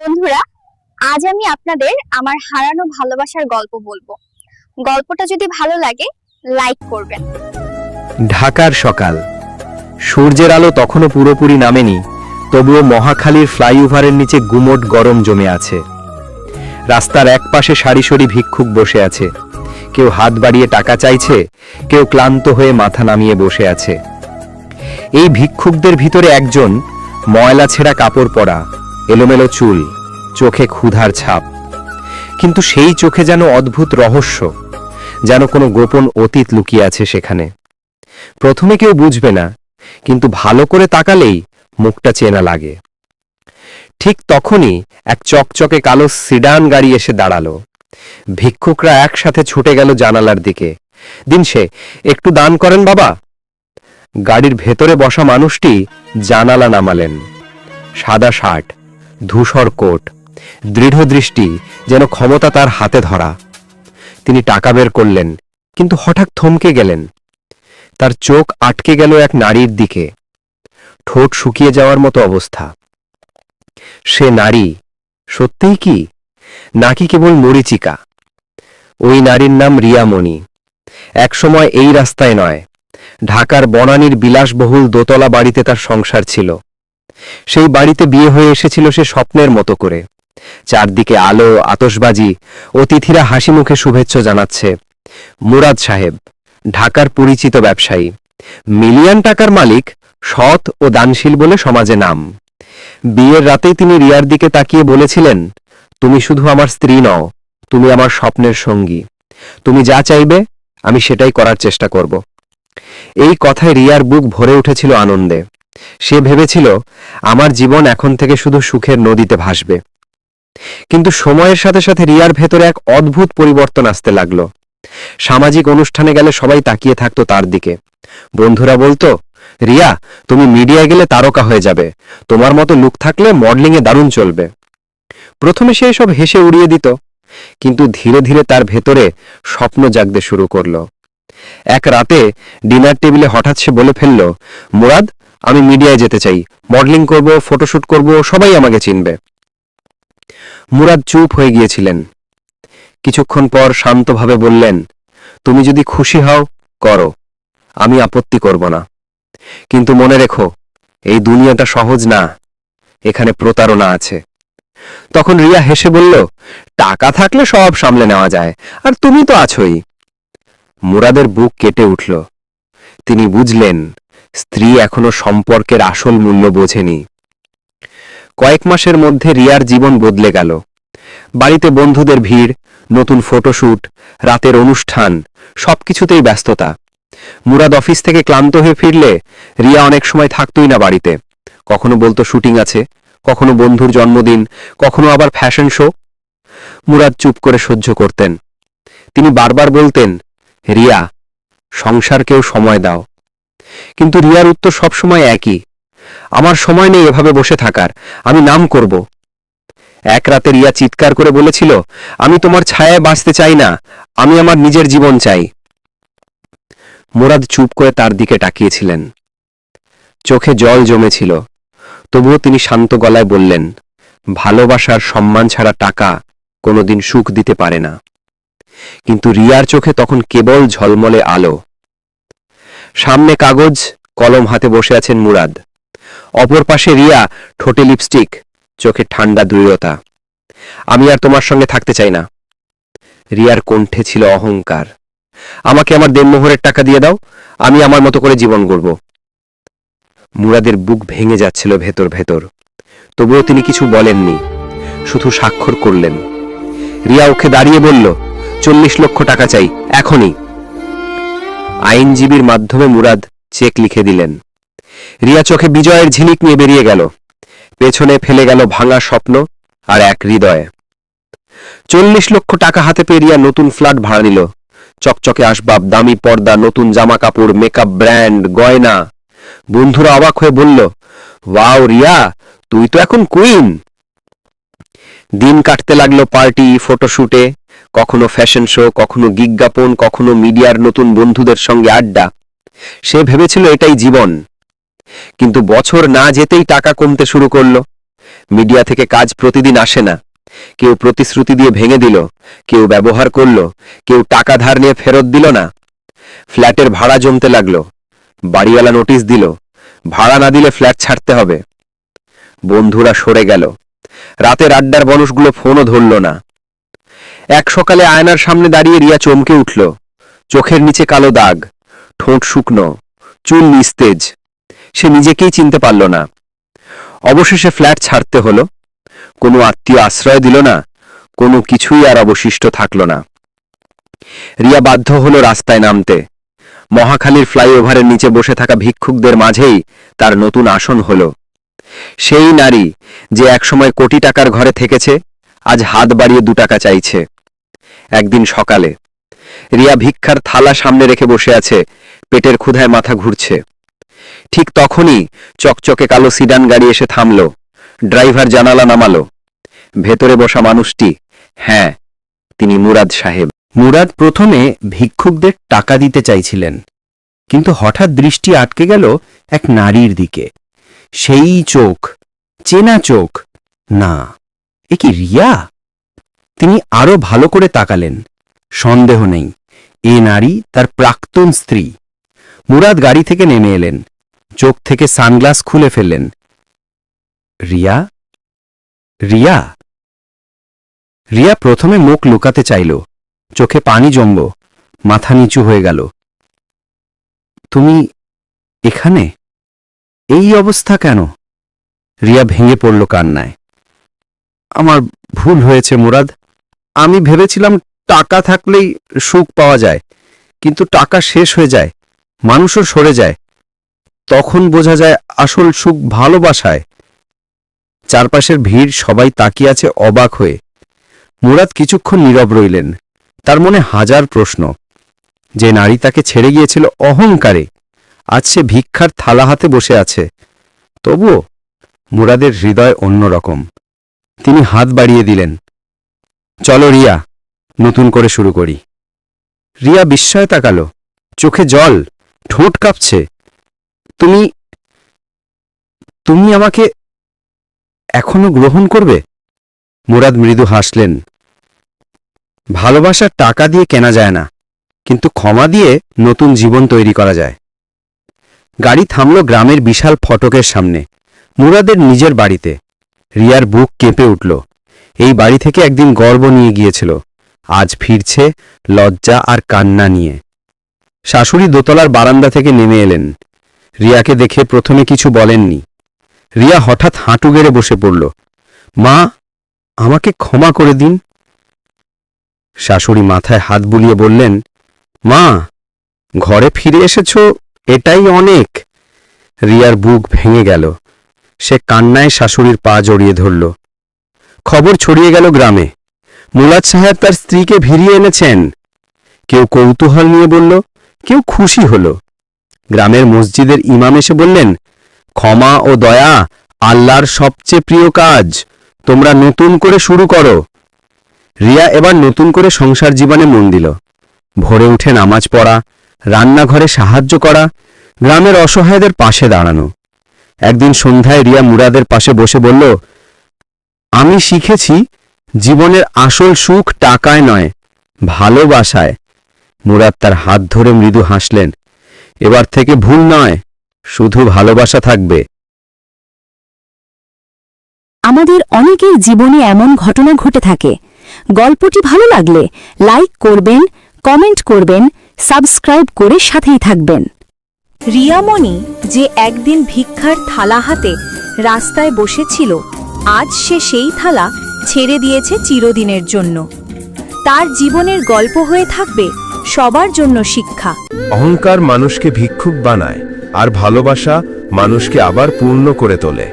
বন্ধুরা, আজ আমি আপনাদের আমার হারানো ভালোবাসার গল্প বলব। গল্পটা যদি ভালো লাগে লাইক করবেন। ঢাকার সকাল। সূর্যের আলো তখনও পুরোপুরি নামেনি, তবুও মহাখালীর ফ্লাইওভারের নিচে গুমোট গরম জমে আছে। রাস্তার এক পাশে সারি সারি ভিক্ষুক বসে আছে। কেউ হাত বাড়িয়ে টাকা চাইছে, কেউ ক্লান্ত হয়ে মাথা নামিয়ে বসে আছে। এই ভিক্ষুকদের ভিতরে একজন ময়লা ছেঁড়া কাপড় পরা এলোমেলো চুল, চোখে ক্ষুধার ছাপ। কিন্তু সেই চোখে যেন অদ্ভুত রহস্য, যেন কোনো গোপন অতীত লুকিয়ে আছে সেখানে। প্রথমে কেউ বুঝবে না, কিন্তু ভালো করে তাকালেই মুখটা চেনা লাগে। ঠিক তখনই এক চকচকে কালো সিডান গাড়ি এসে দাঁড়াল। ভিক্ষুকরা একসাথে ছুটে গেল জানালার দিকে। দিন সে, একটু দান করেন বাবা। গাড়ির ভেতরে বসা মানুষটি জানালা নামালেন। সাদা শার্ট ধূসর কোট, দৃঢ় দৃষ্টি যেন ক্ষমতা তার হাতে ধরা। তিনি টাকা বের করলেন, কিন্তু হঠাৎ থমকে গেলেন। তার চোখ আটকে গেল এক নারীর দিকে। ঠোঁট শুকিয়ে যাওয়ার মতো অবস্থা। সে নারী সত্যিই কি? নাকি কেবল মরিচিকা? ওই নারীর নাম রিয়ামণি। একসময় এই রাস্তায় নয়। ঢাকার বনানীর বিলাসবহুল দোতলা বাড়িতে তার সংসার ছিল। সেই বাড়িতে বিয়ে হয়ে এসেছিল সে স্বপ্নের মতো করে। চারদিকে আলো আতসবাজি অতিথিরা হাসি মুখে শুভেচ্ছা জানাচ্ছে। মুরাদ সাহেব, ঢাকার পরিচিত ব্যবসায়ী। মিলিয়ন টাকার মালিক, সৎ ও দানশীল বলে সমাজে নাম। বিয়ের রাতেই তিনি রিয়ার দিকে তাকিয়ে বলেছিলেন, তুমি শুধু আমার স্ত্রী নও, তুমি আমার স্বপ্নের সঙ্গী। তুমি যা চাইবে, আমি সেটাই করার চেষ্টা করব। এই কথায় রিয়ার বুক ভরে উঠেছিল আনন্দে। সে ভেবেছিল, আমার জীবন এখন থেকে শুধু সুখের নদীতে ভাসবে। কিন্তু সময়ের সাথে সাথে রিয়ার ভেতরে এক অদ্ভুত পরিবর্তন আসতে লাগল। সামাজিক অনুষ্ঠানে গেলে সবাই তাকিয়ে থাকতো তার দিকে। বন্ধুরা বলতো, রিয়া, তুমি মিডিয়ায় গেলে তারকা হয়ে যাবে। তোমার মতো লুক থাকলে মডেলিংয়ে দারুণ চলবে। প্রথমে সে সব হেসে উড়িয়ে দিত, কিন্তু ধীরে ধীরে তার ভেতরে স্বপ্ন জাগতে শুরু করল। এক রাতে ডিনার টেবিলে হঠাৎ সে বলে ফেলল, মুরাদ আমি মিডিয়ায় যেতে চাই। মডেলিং করব, ফটোশুট করব, সবাই আমাকে চিনবে। মুরাদ চুপ হয়ে গিয়েছিলেন। কিছুক্ষণ পর শান্তভাবে বললেন, তুমি যদি খুশি হও, করো। আমি আপত্তি করব না। কিন্তু মনে রেখো, এই দুনিয়াটা সহজ না। এখানে প্রতারণা আছে। তখন রিয়া হেসে বলল, টাকা থাকলে সব সামলে নেওয়া যায়, আর তুমি তো আছোই। মুরাদের বুক কেটে উঠল। তিনি বুঝলেন স্ত্রী এখনও সম্পর্কের আসল মূল্য বোঝেনি। কয়েক মাসের মধ্যে রিয়ার জীবন বদলে গেল। বাড়িতে বন্ধুদের ভিড়, নতুন ফটোশ্যুট রাতের অনুষ্ঠান, সবকিছুতেই ব্যস্ততা। মুরাদ অফিস থেকে ক্লান্ত হয়ে ফিরলে রিয়া অনেক সময় থাকতই না বাড়িতে। কখনো বলতো শুটিং আছে, কখনো বন্ধুর জন্মদিন, কখনো আবার ফ্যাশন শো। মুরাদ চুপ করে সহ্য করতেন। তিনি বারবার বলতেন, রিয়া, সংসারকেও সময় দাও। কিন্তু রিয়ার উত্তর সবসময় একই। আমার সময় নেই এভাবে বসে থাকার, আমি নাম করব। এক রাতে রিয়া চিৎকার করে বলেছিল, আমি তোমার ছায়ায় বাঁচতে চাই না, আমি আমার নিজের জীবন চাই। মুরাদ চুপ করে তার দিকে তাকিয়েছিলেন। চোখে জল জমেছিল। তবুও তিনি শান্ত গলায় বললেন, ভালোবাসার সম্মান ছাড়া টাকা কোনোদিন সুখ দিতে পারে না। কিন্তু রিয়ার চোখে তখন কেবল ঝলমলে আলো। সামনে কাগজ, কলম হাতে বসে আছেন মুরাদ। অপর পাশে রিয়া, ঠোঁটে লিপস্টিক, চোখে ঠান্ডা দৃঢ়তা। আমি আর তোমার সঙ্গে থাকতে চাই না। রিয়ার কণ্ঠে ছিল অহংকার। আমাকে আমার দেনমোহরের টাকা দিয়ে দাও, আমি আমার মতো করে জীবন গড়ব। মুরাদের বুক ভেঙে যাচ্ছিল ভেতর ভেতর। তবুও তিনি কিছু বলেননি, শুধু স্বাক্ষর করলেন। রিয়া ওকে দাঁড়িয়ে বলল, চল্লিশ লক্ষ টাকা চাই, এখনই। আইনজীবীর মাধ্যমে মুরাদ চেক লিখে দিলেন। রিয়া চোখে বিজয়ের ঝিলিক নিয়ে বেরিয়ে গেল। পেছনে ফেলে গেল ভাঙা স্বপ্ন আর এক হৃদয়। চল্লিশ লক্ষ টাকা হাতে পেয়ে রিয়া নতুন ফ্ল্যাট ভাড়া নিল। চকচকে আসবাব, দামি পর্দা, নতুন জামা কাপড় মেকআপ ব্র্যান্ড, গয়না। বন্ধুরা অবাক হয়ে বলল, ওয়াও রিয়া, তুই তো এখন কুইন! দিন কাটতে লাগল পার্টি, ফটোশুটে কখনো ফ্যাশন শো, কখনো বিজ্ঞাপন কখনো মিডিয়ার নতুন বন্ধুদের সঙ্গে আড্ডা। সে ভেবেছিল এটাই জীবন। কিন্তু বছর না যেতেই টাকা কমতে শুরু করল। মিডিয়া থেকে কাজ প্রতিদিন আসে না। কেউ প্রতিশ্রুতি দিয়ে ভেঙে দিল, কেউ ব্যবহার করল, কেউ টাকা ধার নিয়ে ফেরত দিল না। ফ্ল্যাটের ভাড়া জমতে লাগল। বাড়িওয়ালা নোটিশ দিল, ভাড়া না দিলে ফ্ল্যাট ছাড়তে হবে। বন্ধুরা সরে গেল। রাতের আড্ডার মানুষগুলো ফোনও ধরল না। এক সকালে আয়নার সামনে দাঁড়িয়ে রিয়া চমকে উঠল। চোখের নিচে কালো দাগ, ঠোঁট শুকনো, চুল নিস্তেজ। সে নিজেকেই চিনতে পারল না। অবশেষে ফ্ল্যাট ছাড়তে হলো। কোনো আত্মীয় আশ্রয় দিল না, কোনো কিছুই আর অবশিষ্ট থাকল না। রিয়া বাধ্য হলো রাস্তায় নামতে। মহাখালীর ফ্লাইওভারের নিচে বসে থাকা ভিক্ষুকদের মাঝেই তার নতুন আসন হল। সেই নারী যে একসময় কোটি টাকার ঘরে থেকেছে, আজ হাত বাড়িয়ে দু টাকা চাইছে। একদিন সকালে। রিয়া ভিক্ষার থালা সামনে রেখে বসে আছে, পেটের ক্ষুধায় মাথা ঘুরছে। ঠিক তখনই চকচকে কালো সিডান গাড়ি এসে থামল, ড্রাইভার জানালা নামালো। ভেতরে বসা মানুষটি হ্যাঁ তিনি মুরাদ সাহেব। মুরাদ প্রথমে ভিক্ষুকদের টাকা দিতে চাইছিলেন, কিন্তু হঠাৎ দৃষ্টি আটকে গেল এক নারীর দিকে। সেই চোখ, চেনা চোখ। না, এ কি রিয়া? তিনি আরও ভালো করে তাকালেন। সন্দেহ নেই, এ নারী তার প্রাক্তন স্ত্রী। মুরাদ গাড়ি থেকে নেমে এলেন, চোখ থেকে সানগ্লাস খুলে ফেললেন। রিয়া? রিয়া? রিয়া প্রথমে মুখ লুকাতে চাইল, চোখে পানি জমব মাথা নিচু হয়ে গেল। তুমি এখানে? এই অবস্থা কেন? রিয়া ভেঙে পড়ল কান্নায়। আমার ভুল হয়েছে মুরাদ আমি ভেবেছিলাম টাকা থাকলেই সুখ পাওয়া যায়, কিন্তু টাকা শেষ হয়ে যায়, মানুষও সরে যায়। তখন বোঝা যায় আসল সুখ ভালোবাসায়। চারপাশের ভিড় সবাই তাকিয়ে আছে অবাক হয়ে। মুরাদ কিছুক্ষণ নীরব রইলেন। তার মনে হাজার প্রশ্ন। যে নারী তাকে ছেড়ে গিয়েছিল অহংকারে, আজ সে ভিক্ষার থালা হাতে বসে আছে। তবুও মুরাদের হৃদয় অন্যরকম। তিনি হাত বাড়িয়ে দিলেন। চলো রিয়া, নতুন করে শুরু করি। রিয়া বিস্ময় তাকালো, চোখে জল, ঠোঁট কাঁপছে। তুমি তুমি আমাকে এখনও গ্রহণ করবে? মুরাদ মৃদু হাসলেন। ভালোবাসা টাকা দিয়ে কেনা যায় না, কিন্তু ক্ষমা দিয়ে নতুন জীবন তৈরি করা যায়। গাড়ি থামল গ্রামের বিশাল ফটকের সামনে, মুরাদের নিজের বাড়িতে। রিয়ার বুক কেঁপে উঠল। এই বাড়ি থেকে একদিন গর্ব নিয়ে গিয়েছিল। আজ ফিরছে লজ্জা আর কান্না নিয়ে। শাশুড়ি দোতলার বারান্দা থেকে নেমে এলেন। রিয়াকে দেখে প্রথমে কিছু বলেননি। রিয়া হঠাৎ হাঁটু গেড়ে বসে পড়ল। মা, আমাকে ক্ষমা করে দিন। শাশুড়ি মাথায় হাত বুলিয়ে বললেন, মা, ঘরে ফিরে এসেছ, এটাই অনেক। রিয়ার বুক ভেঙে গেল। সে কান্নায় শাশুড়ির পা জড়িয়ে ধরল। খবর ছড়িয়ে গেল গ্রামে। মুলাদ সাহেব তার স্ত্রীকে ভিড়িয়ে এনেছেন। কেউ কৌতূহল নিয়ে বলল, কেউ খুশি হল। গ্রামের মসজিদের ইমাম এসে বললেন, ক্ষমা ও দয়া আল্লাহর সবচেয়ে প্রিয় কাজ, তোমরা নতুন করে শুরু করো। রিয়া এবার নতুন করে সংসার জীবনে মন দিল। ভোরে উঠে নামাজ পড়া, রান্নাঘরে সাহায্য করা, গ্রামের অসহায়দের পাশে দাঁড়ানো। একদিন সন্ধ্যায় রিয়া মুরাদের পাশে বসে বলল আমি শিখেছি জীবনের আসল সুখ টাকায় নয়, ভালোবাসায়। মুরাদ তার হাত ধরে মৃদু হাসলেন, এবার থেকে ভুল নয়, শুধু ভালোবাসা থাকবে। আমাদের অনেকের জীবনে এমন ঘটনা ঘটে থাকে। গল্পটি ভালো লাগলে লাইক করবেন, কমেন্ট করবেন, সাবস্ক্রাইব করে সাথেই থাকবেন। রিয়ামণি যে একদিন ভিক্ষার থালা হাতে রাস্তায় বসেছিল আজ সে সেই থালা ছেড়ে দিয়েছে চিরদিনের জন্য। তার জীবনের গল্প হয়ে থাকবে সবার জন্য শিক্ষা। অহংকার মানুষকে ভিক্ষুক বানায় আর ভালোবাসা মানুষকে আবার পূর্ণ করে তোলে।